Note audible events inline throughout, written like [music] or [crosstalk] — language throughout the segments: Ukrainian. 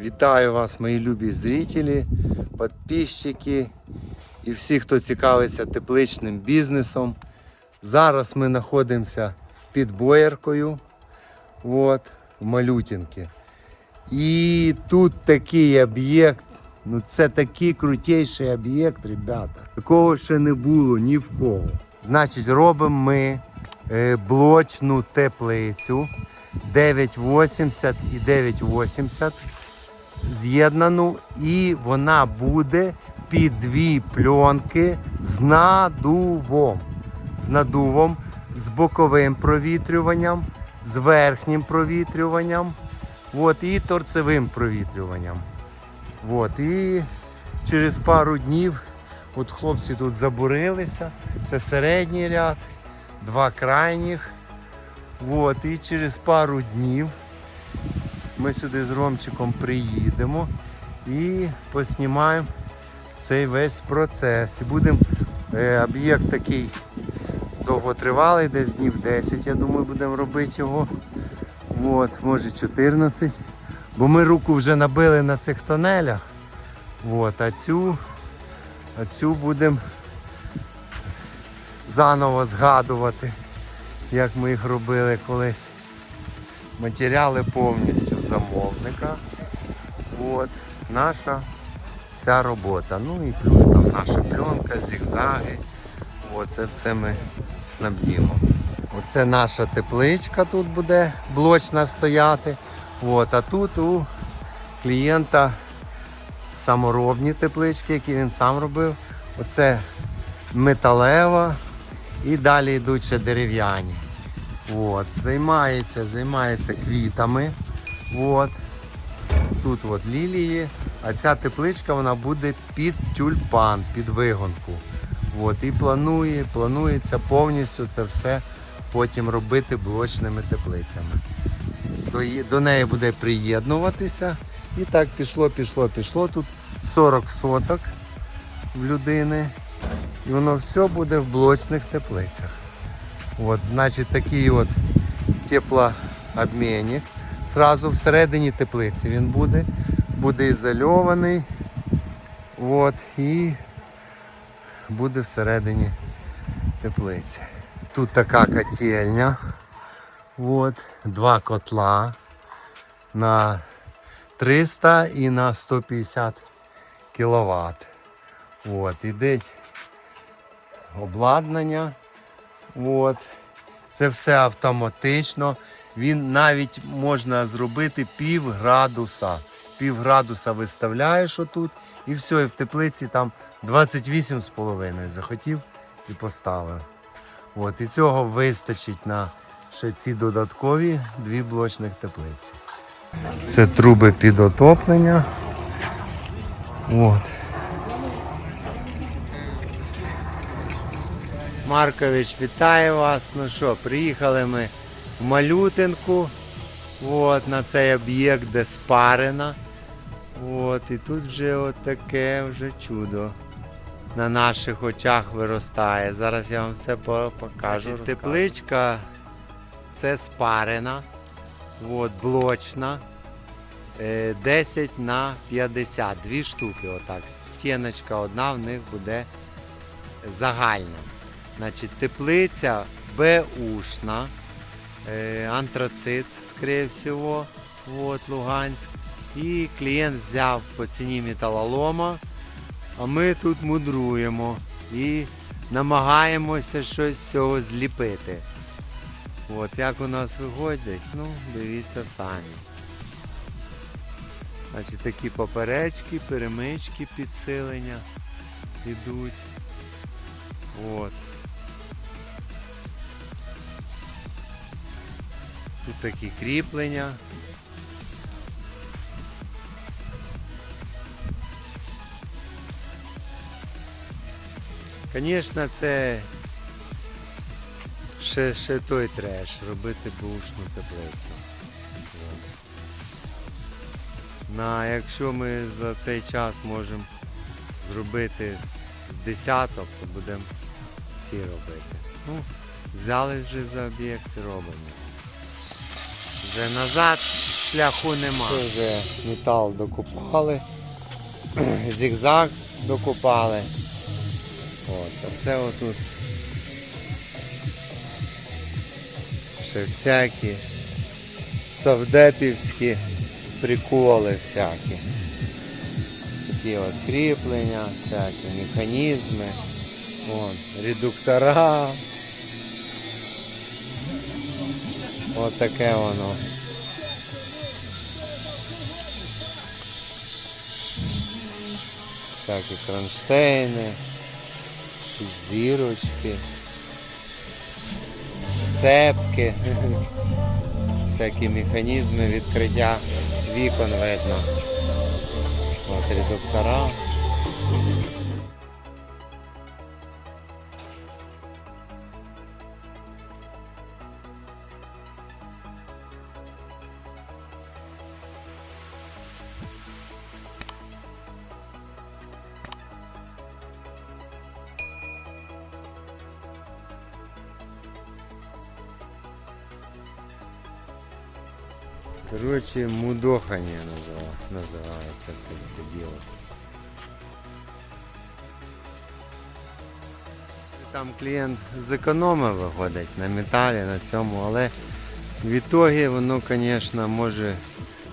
Вітаю вас, мої любі зрителі, підписчики і всі, хто цікавиться тепличним бізнесом. Зараз ми знаходимося під бояркою от, в Малютінки. І тут такий об'єкт. Ну це такий крутейший об'єкт, ребята. Такого ще не було ні в кого. Значить, робимо ми е, блочну теплицю 9,80 і 9,80 з'єднану, і вона буде під дві пленки з надувом. З надувом, з боковим провітрюванням, з верхнім провітрюванням от, і торцевим провітрюванням. От, і через пару днів от хлопці тут забурилися. Це середній ряд, два крайніх. От, і через пару днів ми сюди з Ромчиком приїдемо і поснімаємо цей весь процес. І будемо е, об'єкт такий довготривалий, десь днів 10, я думаю, будемо робити його. От, може 14. Бо ми руку вже набили на цих тонелях. От, а цю, а цю будемо заново згадувати, як ми їх робили колись. Матеріали повністю замовника. От, наша вся робота. Ну і плюс там наша пленка, зігзаги. От, це все ми снабдімо. Оце наша тепличка тут буде блочна стояти. От, а тут у клієнта саморобні теплички, які він сам робив. Оце металева і далі йдуть ще дерев'яні. От, займається, займається квітами. От. Тут от лілії, а ця тепличка вона буде під тюльпан, під вигонку. От, і планує, планується повністю це все потім робити блочними теплицями. До, до неї буде приєднуватися. І так пішло, пішло, пішло. Тут 40 соток в людини. І воно все буде в блочних теплицях. От, значить, такий от теплообмінник. Зразу всередині теплиці він буде, буде ізольований. От, і буде всередині теплиці. Тут така котельня. От, два котла на 300 і на 150 кВт. От, іде обладнання. От. Це все автоматично. Він навіть можна зробити пів градуса. Пів градуса виставляєш отут і все, і в теплиці там 28,5 захотів і поставив. От, і цього вистачить на ще ці додаткові дві блочних теплиці. Це труби під отоплення. От. Маркович, вітаю вас. Ну що, приїхали ми в Малютинку. От, на цей об'єкт, де спарена. От, і тут вже таке вже чудо на наших очах виростає. Зараз я вам все покажу. Значить, Тепличка це спарена, от, блочна. Е, 10 на 50, дві штуки отак. Стіночка одна в них буде загальна. Значить, теплиця Бушна, е, антрацит, скорее всего, вот, Луганськ. І клієнт взяв по ціні металолома, а ми тут мудруємо і намагаємося щось з цього зліпити. От, як у нас виходить, ну, дивіться самі. Значить, такі поперечки, перемички підсилення йдуть. От. Тут такі кріплення. Звісно, це ще, ще той треш, робити бушну теплицю. На, якщо ми за цей час можемо зробити з десяток, то будемо ці робити. Ну, взяли вже за об'єкт і робимо. Вже назад шляху нема. Це вже метал докупали, [clears throat] зігзаг докупали. От, це отут ще всякі совдепівські приколи всякі. Такі от кріплення, всякі механізми, вон, редуктора. От таке воно. всякі кронштейни, зірочки, цепки, [laughs] всякі механізми відкриття вікон видно. Ось редуктора. Короче, мудохання назива- називається це все діло. Там клієнт зекономив виходить на металі, на цьому, але в ітогі воно, звісно, може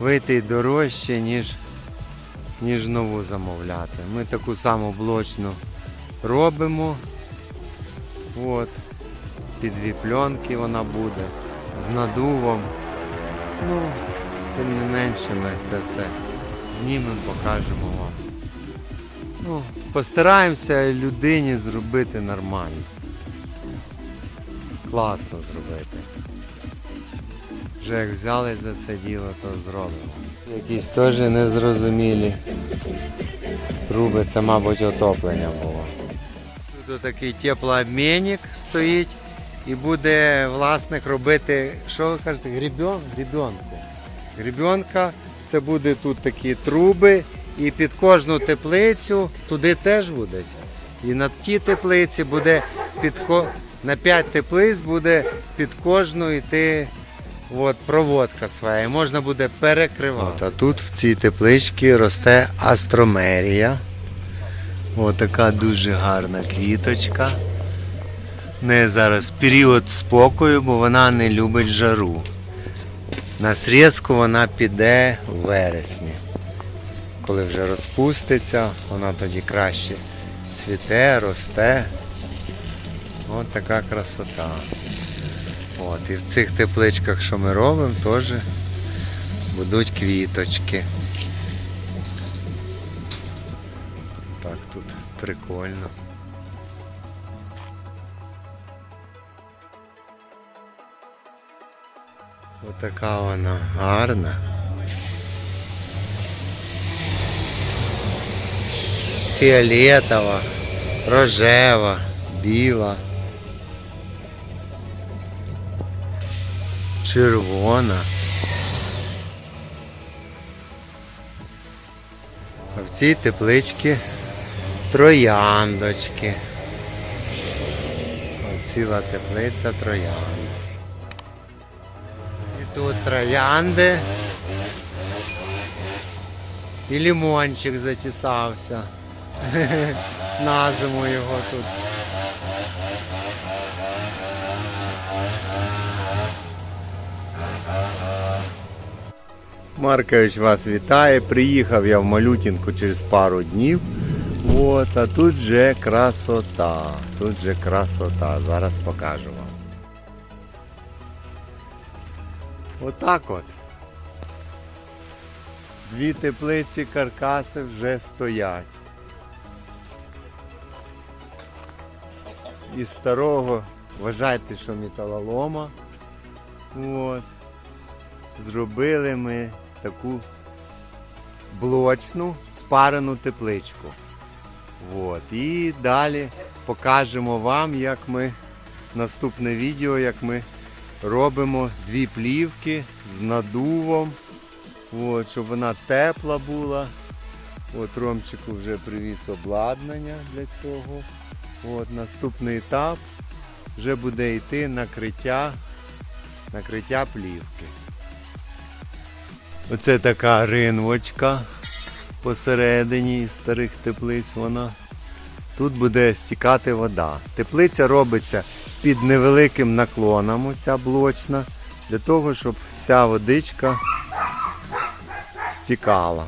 вийти дорожче, ніж, ніж нову замовляти. Ми таку саму блочну робимо. От. Під дві пленки вона буде з надувом. Ну, тим не менше ми це все знімемо, покажемо вам. Ну, постараємося людині зробити нормально. Класно зробити. Вже як взяли за це діло, то зробимо. Якісь теж незрозумілі. Труби, це, мабуть, отоплення було. Тут такий теплообмінник стоїть і буде власник робити, що ви кажете, грібен? грібенку. Грібенка, це буде тут такі труби, і під кожну теплицю туди теж будуть. І на ті теплиці буде під на 5 теплиць буде під кожну йти от, проводка своя. І можна буде перекривати. От, а тут в цій тепличці росте астромерія. Ось така дуже гарна квіточка. В неї зараз період спокою, бо вона не любить жару. На срізку вона піде в вересні. Коли вже розпуститься, вона тоді краще цвіте, росте. Ось така красота. От, і в цих тепличках, що ми робимо, теж будуть квіточки. Так тут прикольно. Отака вона гарна. Фіолетова, рожева, біла, червона. А в цій тепличці трояндочки. Ціла теплиця троянд. Тут троянди. І лимончик затісався. [laughs] На зиму його тут. Маркович вас вітає. Приїхав я в Малютінку через пару днів. От, а тут же красота. Тут же красота. Зараз покажу вам. Отак от. Дві теплиці каркаси вже стоять. Із старого, вважайте, що металолома. От. Зробили ми таку блочну спарену тепличку. От. І далі покажемо вам, як ми наступне відео, як ми робимо дві плівки з надувом, от, щоб вона тепла була. От Ромчику вже привіз обладнання для цього. От, наступний етап вже буде йти накриття, накриття плівки. Оце така ринвочка посередині із старих теплиць вона. Тут буде стікати вода. Теплиця робиться під невеликим наклоном, оця блочна, для того, щоб вся водичка стікала.